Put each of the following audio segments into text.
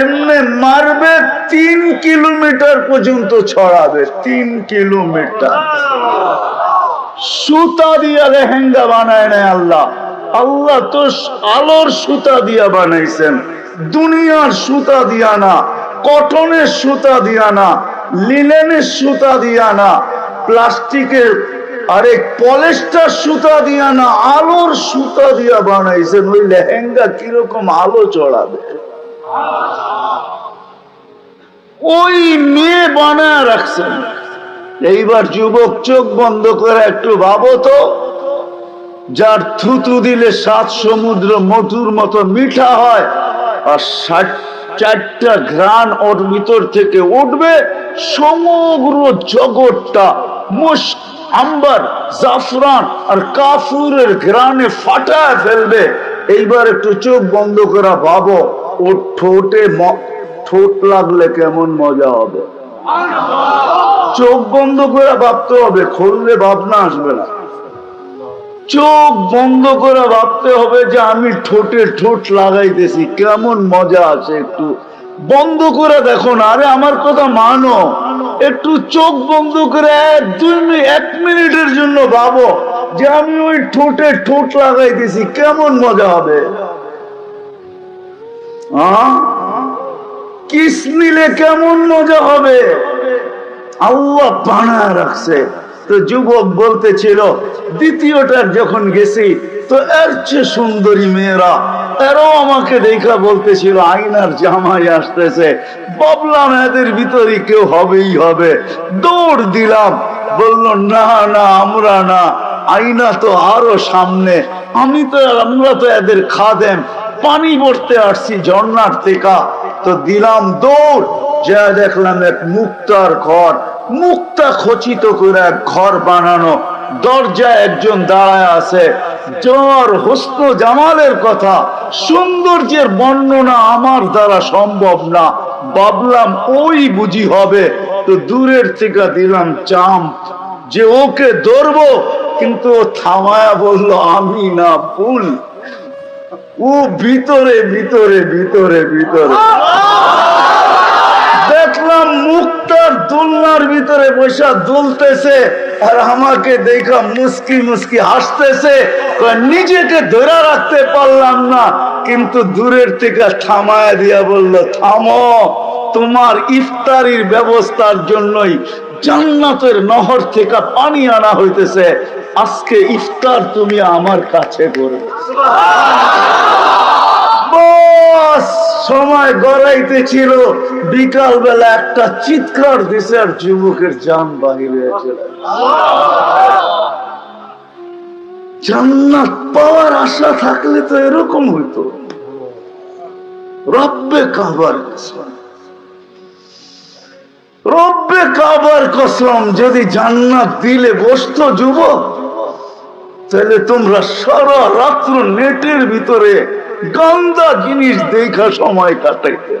এমনি মারবে তিন কিলোমিটার পর্যন্ত ছড়াবে, তিন কিলোমিটার। সুতা দিয়া লেহেঙ্গা বানায় না আল্লাহ। আল্লাহ তো আলোর সুতা দিয়া বানাইছেন, দুনিয়ার সুতা দিয়া না, কটনের সুতা দিয়া না লিলেনের সুতা দিয়া না, প্লাস্টিকের আরে পলেস্টার সুতা দিয়া না, আলোর সুতা দিয়া বানাইছেন। ওই লেহেঙ্গা কীরকম আলো চড়াবে ওই মেয়ে বানায় রাখছেন এইবার যুবক চোখ বন্ধ করে একটু ভাবো তো, যার থুতু দিলে সাত সমুদ্র মধুর মতো মিঠা হয় আর ষাট চারটা ঘ্রাণ ওর ভিতর থেকে উঠবে সমগ্র জগৎটা। মুশ, আম্বার, জাফরান আর কাফুরের ঘ্রাণে ফাটায় ফেলবে। এইবার একটু চোখ বন্ধ করা ভাবো ঠোঁটে, ঠোঁট লাগলে কেমন মজা হবে? চোখ বন্ধ করে ভাবতে হবে, খুললে ভাবনা আসবে না। চোখ বন্ধ করে ভাবতে হবে যে আমি ঠোঁটে ঠোঁট লাগাইতেছি, কেমন মজা আছে একটু। বন্ধ করে দেখো না, আরে আমার কথা মানো। একটু চোখ বন্ধ করে এক, দুই এক মিনিটের জন্য ভাবো যে আমি ওই ঠোঁটে ঠোঁট লাগাইতেছি, কেমন মজা হবে? কিস কেমন মজা হবে? আল্লাহ বানায় রাখছে। তো যুবক বলতেছিল, দ্বিতীয়টার যখন গেছি, তো এর চেয়ে সুন্দরী মেয়েরা। এরাও আমাকে দেখা বলতেছিল আইনার জামাই আসতেছে। ভাবলাম এদের ভিতরে কেউ হবেই হবে। দৌড় দিলাম। বলল, না না, আমরা না। আইনা তো আরও সামনে। আমি তো, আমরা তো এদের খাদেম। পানি ভরতে আসছি, ঝর্ণার থেকে। তো দিলাম দৌড়, যা দেখলাম এক মুক্তার ঘর। মুক্তা খচিত করে এক ঘর বানানো। দরজা একজন দাঁড়ায় আছে। জ্বর, হোস্ন, জামালের কথা। সৌন্দর্যের বর্ণনা আমার দ্বারা সম্ভব না। ভাবলাম, ওই বুঝি হবে। তো দূরের থেকে দিলাম চাম যে ওকে ধরবো, কিন্তু থামায়া বলল, আমি না, ভুল। ও, ভিতরে ভিতরে ভিতরে ভিতরে। দেখলাম মুক্তার দোলনার ভিতরে বসা দুলতেছে, আর আমাকে দেখা মুস্কি মুস্কি হাসতেছে। নিজেকে ধরে রাখতে পারলাম না, কিন্তু দূরের থেকে থামায় দিয়া বলল, থামো, তোমার ইফতারির ব্যবস্থার জন্যই জান্নাতের নহর থেকে পানি আনা হইতেছে। আজকে ইফতার তুমি আমার কাছে করবে। সময় গড়াইতে ছিল বিকাল বেলা একটা চিৎকার দিছে আর যুবকের যান বাহিরে জান্নাত পাওয়ার আশা থাকলে তো এরকম হইতো। রব্বে কাবার রব্বে কাবার কসম, যদি জান্নাত দিলে বসতো যুবক তাহলে তোমরা সারা রাত্র নেটের ভিতরে গন্দা জিনিস দেখা সময় কাটাইতে।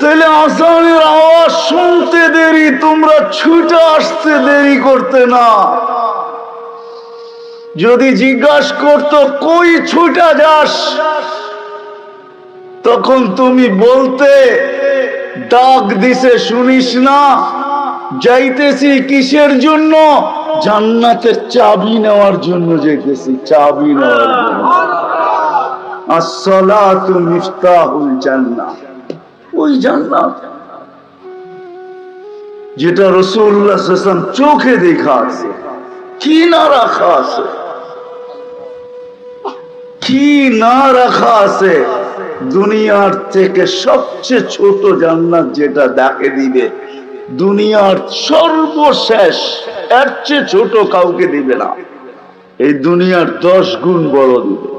তাহলে আসামের আওয়াজ শুনতে দেরি, তোমরা ছুটে আসতে দেরি করতে না। যদি জিজ্ঞাসা করতো, কই ছুটা যাস? তখন তুমি বলতে, ডাক দিছে, শুনিস না? যাইতেছি কিসের জন্য? জান্নাতের চাবি নেওয়ার জন্য যাইতেছি, চাবি নেওয়ার জন্য। আসসালাতু মিফতাহুল জান্নাহ। ওই জান্নাত। যেটা রসুল্লাহ চোখে দেখা আছে। কি না রাখা আছে? কি না রাখা আছে? দুনিয়ার থেকে সবচেয়ে ছোট জান্নাত যেটা ডাকে দিবে। দুনিয়ার সর্বশেষ, এর চেয়ে ছোট কাউকে দিবে না। এই দুনিয়ার দশ গুণ বড় দিবে।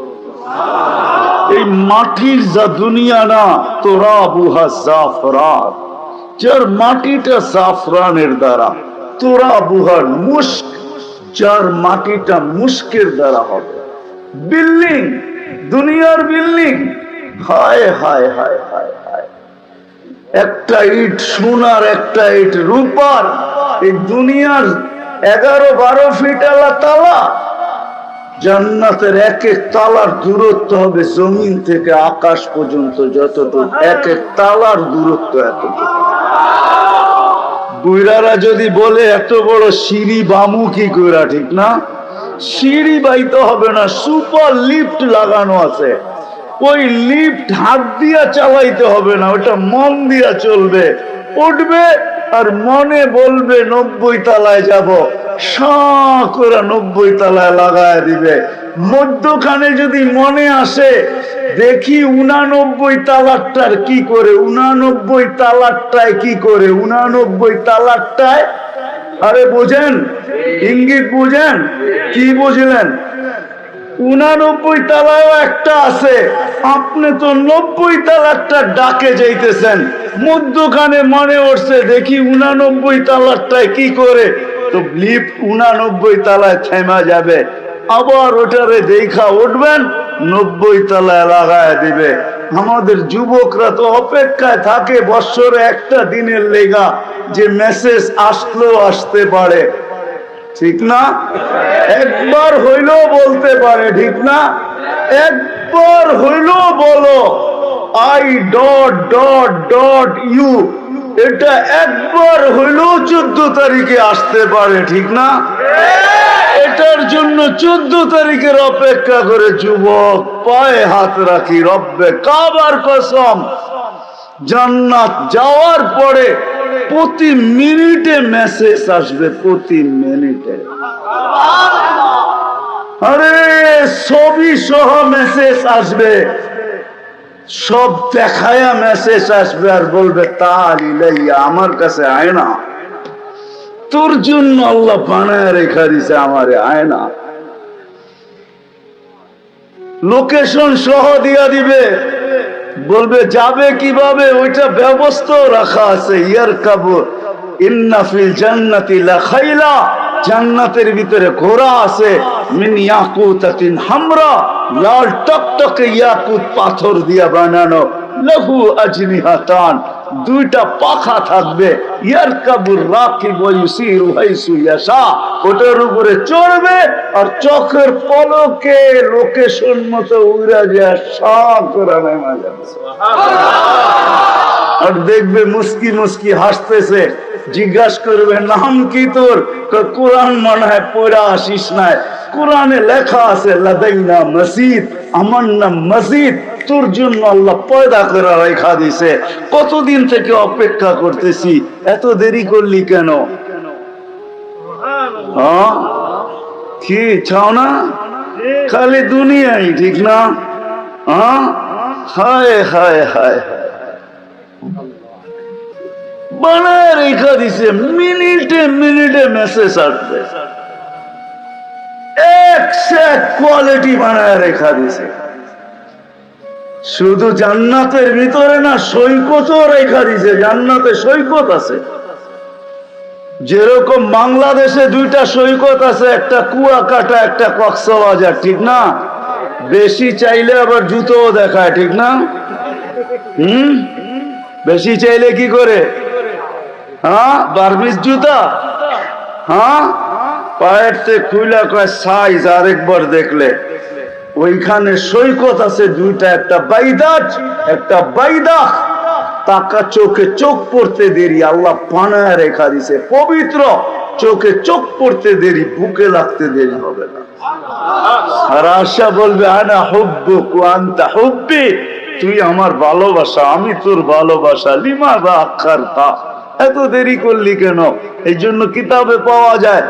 এই মাটির যা দুনিয়া না, তোরা বুহা জাফরান। যার মাটিটা জাফরানের দ্বারা, তোরা বুহার মুস্ক যার মাটিটা মুস্কের দ্বারা হবে। বিল্ডিং, দুনিয়ার বিল্ডিং। হায় হায় হায় হায়। একটা ইট সোনার, একটা ইট রূপার। এই দুনিয়ার এগারো বারো ফিট আলা তালা। জান্নাতের এক এক তালার দূরত্ব হবে জমিন থেকে আকাশ পর্যন্ত যতটুকু। এক এক তালার দূরত্ব এতটুকু। বুইরারা যদি বলে, এত বড় সিঁড়ি বামু কি কইরা ঠিক না? সিঁড়ি বাইতে হবে না, সুপার লিফট লাগানো আছে। ওই লিফট হাত দিয়া চালাইতে হবে না, ওটা মন দিয়া চলবে। উঠবে আর মনে বলবে, নব্বই তালায় যাব। করে নব্বই তালায় লাগায় দিবে। মধ্যখানে যদি মনে আসে, দেখি উনানব্বই তালারটার কি করে, উনানব্বই তালারটায় কি করে, উনানব্বই তালারটায় আরে বোঝেন? ইঙ্গিত বুঝেন? কি বুঝলেন? উনানব্বই তালাও একটা আছে। আপনি তো নব্বই তালারটা ডাকে যাইতেছেন। মধ্যখানে মনে উঠছে দেখি উনানব্বই তালারটায় কি করে। তো লিফট উনানব্বই তালায় থেমা যাবে। আবার ওটারে দেখা উঠবেন, নব্বই তালায় লাগায় দিবে। আমাদের যুবকরা তো অপেক্ষায় থাকে বৎসরে একটা দিনের লেগা। যে মেসেজ আসলেও আসতে পারে। ঠিক না? একবার হইলেও বলতে পারে, ঠিক না? একবার হইলেও বলো I dot dot dot you এটা একবার হইলেও চোদ্দ তারিখে আসতে পারে, ঠিক না? এটার জন্য চোদ্দ তারিখের অপেক্ষা করে যুবক, পায়ে হাত রাখি রব্বে, কাবার কসম। জান্নাত যাওয়ার পরে প্রতি মিনিটে মেসেজ আসবে, প্রতি মিনিটে। আরে ছবি সহ মেসেজ আসবে। সব দেখায়া মেসেজ আসবে আর বলবে তাল ইলাইয়া আমার কাছে আয় না। তোর জন্য আল্লাহ বানায় রেখা দিছে, আমারে আয় না। লোকেশন সহ দিয়া দিবে। বলবে, যাবে কীভাবে? ওইটা ব্যবস্থা রাখা আছে, ইয়ার কাবুর। ইন্নাফিল জান্নাতি লাখাইলা জান্নাতের ভিতরে ঘোড়া আছে। মিন ইয়াকুতাতিন হামরা। লাল টকটকে ইয়াকুত পাথর দিয়া বানানো। লহু আজনিহাতান। দুইটা পাখা থাকবে। ইয়ার কাবুর হাইসু ইয়াশা। ওটার উপরে চড়বে আর চোখের পলকে লোকেশন মতো উড়া যায় সা করে নেমা যাবে আর দেখবে মুস্কি মুস্কি হাসতেছে। জিজ্ঞাসা করবে নাম কি তোর? কোরআন মনে হয় পড়া আসিস নাই। কোরআনে লেখা আছে লাদাইনা মসজিদ। আমার নাম মসজিদ। তোর জন্য আল্লাহ পয়দা করে রেখা দিছে। কতদিন থেকে অপেক্ষা করতেছি? এত দেরি করলি কেন? হ্যাঁ? কি, চাও না? খালি দুনিয়াই, ঠিক না? হায়? হায় হায় হায় বানায় রেখা দিছে, মিনিটে মিনিটে মেসেজ আসবে এক সে কোয়ালিটি বানায় রেখা দিছে। শুধু জান্নাতের ভিতরে না, সৈকতও রেখা দিছে জান্নাতে সৈকত আছে। যেরকম বাংলাদেশে দুইটা সৈকত আছে, একটা কুয়াকাটা, একটা কক্সবাজার, ঠিক না? বেশি চাইলে আবার জুতোও দেখায়, ঠিক না? হুম? বেশি চাইলে কি করে? হ্যাঁ? বারবিস জুতা? হ্যাঁ? পায়ের তে খুইলা কয় সাইজ আরেকবার দেখলে। ওইখানে সৈকত আছে দুইটা, একটা বাইদাজ একটা বাইদা তাকা চোখে চোখ পড়তে দেরি, আল্লাহ পানায় রেখা দিছে। পবিত্র চোখে চোখ পড়তে দেরি, বুকে লাগতে দেরি হবে না। আর আশা বলবে, আনা হুব্বু কুয়ান্তা হুব্বি। তুই আমার ভালোবাসা, আমি তোর ভালোবাসা, লিমা বা আখার তা এত দেরি করলি কেন? এই জন্য কিতাবে পাওয়া যায়,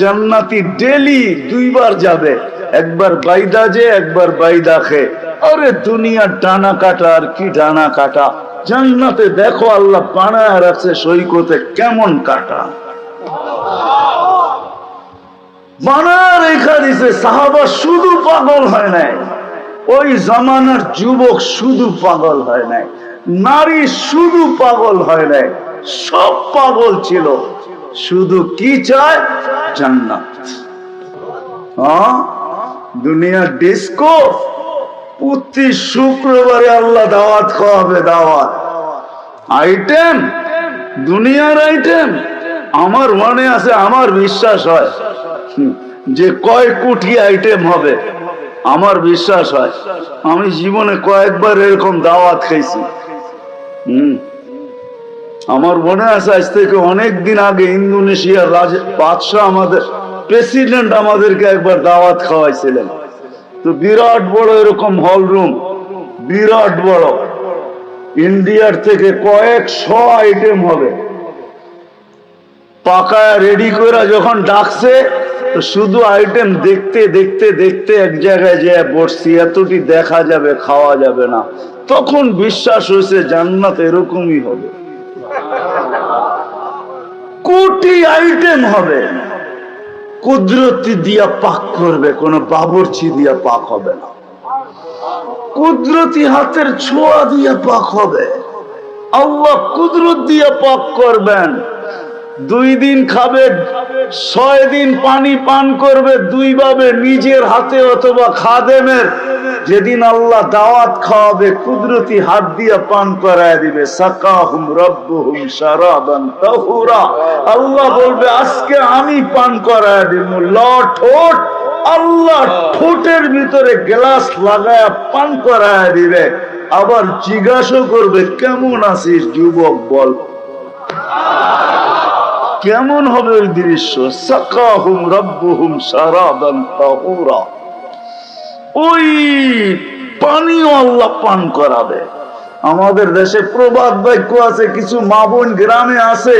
জান্নাতি ডেলি দুইবার যাবে। একবার বাইদা যে, একবার বাইদা খে। আরে দুনিয়ার ডানা কাটা আর কি ডানা কাটা? জান্নাতে দেখো আল্লাহ বানায় রাখছে সৈকতে কেমন কাটা। রেখা দিছে, সাহাবা শুধু পাগল হয় নাই। ওই জামানার যুবক শুধু পাগল হয় নাই। নারী শুধু পাগল হয় নাই। সব পাগল ছিল। শুধু কি চায়? জান্নাত। হ্যাঁ দুনিয়ার ডিস্কো প্রতি শুক্রবারে আল্লাহ দাওয়াত খাওয়াবে, দাওয়াত। আইটেম দুনিয়ার আইটেম আমার মনে আছে, আমার বিশ্বাস হয় যে কয় কোটি আইটেম হবে, আমার বিশ্বাস হয়। আমি জীবনে কয়েকবার এরকম দাওয়াত খাইছি, হম। আমার মনে আছে, আজ থেকে অনেক দিন আগে ইন্দোনেশিয়ার রাজ বাদশাহ আমাদের প্রেসিডেন্ট আমাদেরকে একবার দাওয়াত খাওয়াইছিলেন। তো বিরাট বড় এরকম হল রুম বিরাট বড়। ইন্ডিয়ার থেকে কয়েকশো আইটেম হবে। পাকায় রেডি করে যখন ডাকছে শুধু আইটেম দেখতে দেখতে দেখতে এক জায়গায় যে বসছি। এতটি দেখা যাবে, খাওয়া যাবে না। তখন বিশ্বাস হয়েছে জান্নাত এরকমই হবে। কোটি আইটেম হবে। কুদরতি দিয়া পাক করবে, কোনো বাবরচি দিয়া পাক হবে না। কুদরতি হাতের ছোঁয়া দিয়ে পাক হবে। আল্লাহ কুদরত দিয়ে পাক করবেন। দুই দিন খাবে, ছয় দিন পানি পান করবে, দুই ভাবে নিজের হাতে অথবা খাদেমের। যেদিন আল্লাহ দাওয়াত খাওয়াবে, কুদরতি হাত দিয়ে পান করায় দিবে। আল্লাহ বলবে, আজকে আমি পান করায় দিব। লঠোট আল্লাহ ঠোঁটের ভিতরে গ্লাস লাগায় পান করায় দিবে। আবার জিজ্ঞাসা করবে, কেমন আছিস যুবক বল। কেমন হবে ওই দৃশ্য? সাকাহুম রব্বুহুম শারাবান তাহুরা ওই পানিও আল্লাহ পান করাবে। আমাদের দেশে প্রবাদ বাক্য আছে, কিছু মা বোন গ্রামে আছে,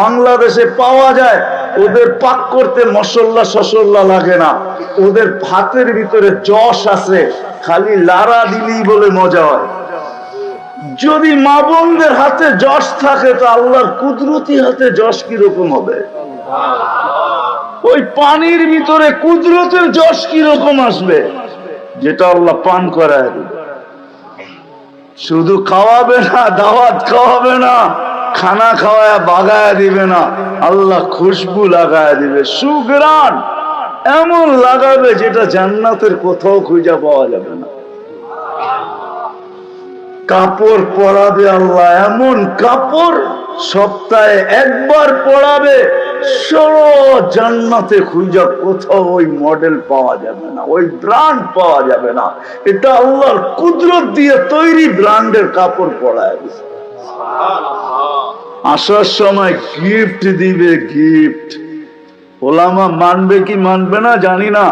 বাংলাদেশে পাওয়া যায়, ওদের পাক করতে মশল্লা সসল্লা লাগে না। ওদের ভাতের ভিতরে যশ আছে, খালি লারা দিলেই বলে মজা হয়। যদি মা বোনদের হাতে যশ থাকে, তো আল্লাহর কুদরতি হাতে যশ কীরকম হবে? ওই পানির ভিতরে কুদরতের যশ কীরকম আসবে? যেটা আল্লাহ পান করায় শুধু খাওয়াবে না, দাওয়াত খাওয়াবে না, খানা খাওয়ায় বাগায় দিবে না, আল্লাহ খুশবু লাগায় দিবে। সুগ্রাণ এমন লাগাবে যেটা জান্নাতের কোথাও খুঁজে পাওয়া যাবে না। কাপড় পরাবে আল্লাহ এমন কাপড় সপ্তাহে একবার পরাবে সরো জান্নাতে খুঁজা কোথাও ওই মডেল পাওয়া যাবে না ওই ব্র্যান্ড পাওয়া যাবে না। এটা আল্লাহর কুদরত দিয়ে তৈরি ব্র্যান্ডের কাপড় পরায় আসার সময় গিফট দিবে গিফট ওলামা মানবে কি মানবে না জানি না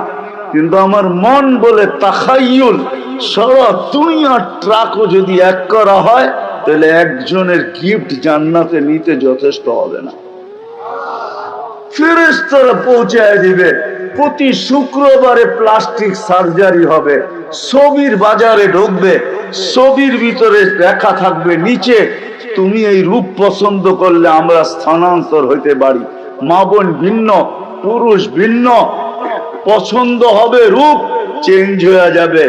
কিন্তু আমার মন বলে তাকাইউল সারা দুনিয়ার ট্রাকও যদি এক করা হয়, তাহলে একজনের গিফট জান্নাতে নিতে যথেষ্ট হবে না। পৌঁছায় দিবে। প্রতি শুক্রবারে প্লাস্টিক সার্জারি হবে। ছবির বাজারে ঢুকবে। ছবির ভিতরে লেখা থাকবে নিচে, তুমি এই রূপ পছন্দ করলে আমরা স্থানান্তর হইতে পারি। মা বোন ভিন্ন, পুরুষ ভিন্ন, পছন্দ হবে রূপ চেঞ্জ হয়ে যাবে।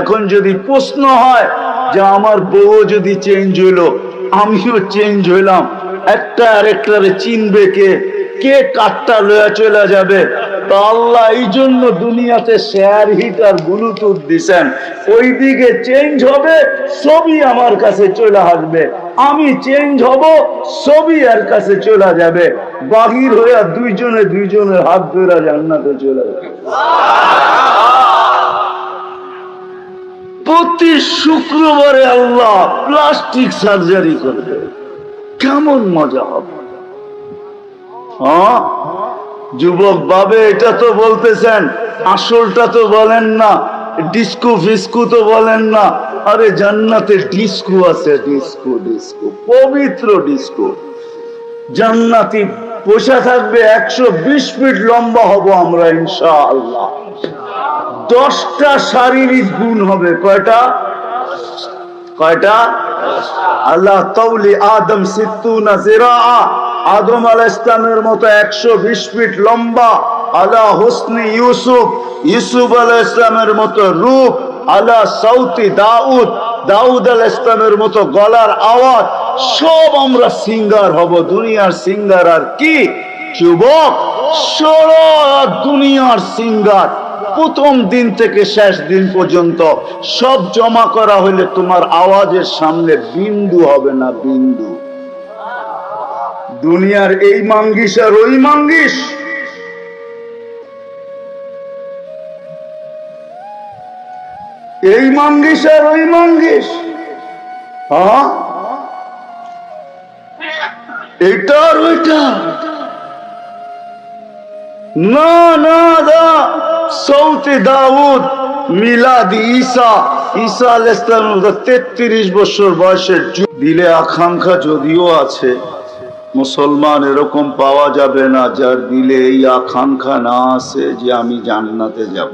এখন যদি প্রশ্ন হয় যে আমার বউ যদি চেঞ্জ হইল, আমিও চেঞ্জ হইলাম। একটা আরেকটারে চিনবে কে? কে কাঠটা লয়া চলে যাবে? তো আল্লাহ এই জন্য দুনিয়াতে শেয়ার হিট আর ব্লুটুথ দিছেন। ওই দিকে চেঞ্জ হবে সবই আমার কাছে চলে আসবে। আমি চেঞ্জ হব সবই এর কাছে চলে যাবে। বাহির হইয়া দুইজনে দুইজনের হাত ধরে জান্নাতে চলে যাবে। প্রতি শুক্রবারে আল্লাহ প্লাস্টিক সার্জারি করবে। কেমন মজা হবে? হ্যাঁ? যুবক বাবে, এটা তো বলতেছেন, আসলটা তো বলেন না, ডিস্কো ফিস্কু তো বলেন না। আরে জান্নাতে ডিস্কো আছে, ডিস্কো ডিস্কো, পবিত্র ডিস্কো। জান্নাতি বসে থাকবে, একশো বিশ ফিট লম্বা হব আমরা, ইনশাআল্লাহ। দশটা শারীরিক গুণ হবে। কয়টা? কয়টা? আল্লাহ তৌলি আদম সিত্তু না জেরা আদম আল ইসলামের মতো একশো বিশ ফিট লম্বা আল্লাহ হুসনি ইউসুফ। ইউসুফ আল ইসলামের মতো রূপ আল্লাহ সৌতি দাউদ। দাউদ আল ইসলামের মতো গলার আওয়াজ। সব আমরা সিঙ্গার হব, দুনিয়ার সিঙ্গার আর কি? যুবক, সারা দুনিয়ার সিঙ্গার। প্রথম দিন থেকে শেষ দিন পর্যন্ত সব জমা করা হইলে তোমার আওয়াজের সামনে বিন্দু হবে না বিন্দু। দুনিয়ার এই মাঙ্গিস আর ওই মাঙ্গিস। এই মাঙ্গিস আর ওই মাঙ্গিস। এটা আর ওইটা। না না দা সৌতে দাউদ মিলাদি ঈসা ঈসা আলাইহিস সালাম তেত্রিশ বছর বয়সের। দিলে আকাঙ্ক্ষা যদিও আছে, মুসলমান এরকম পাওয়া যাবে না যার দিলে এই আকাঙ্ক্ষা না আছে যে আমি জান্নাতে যাব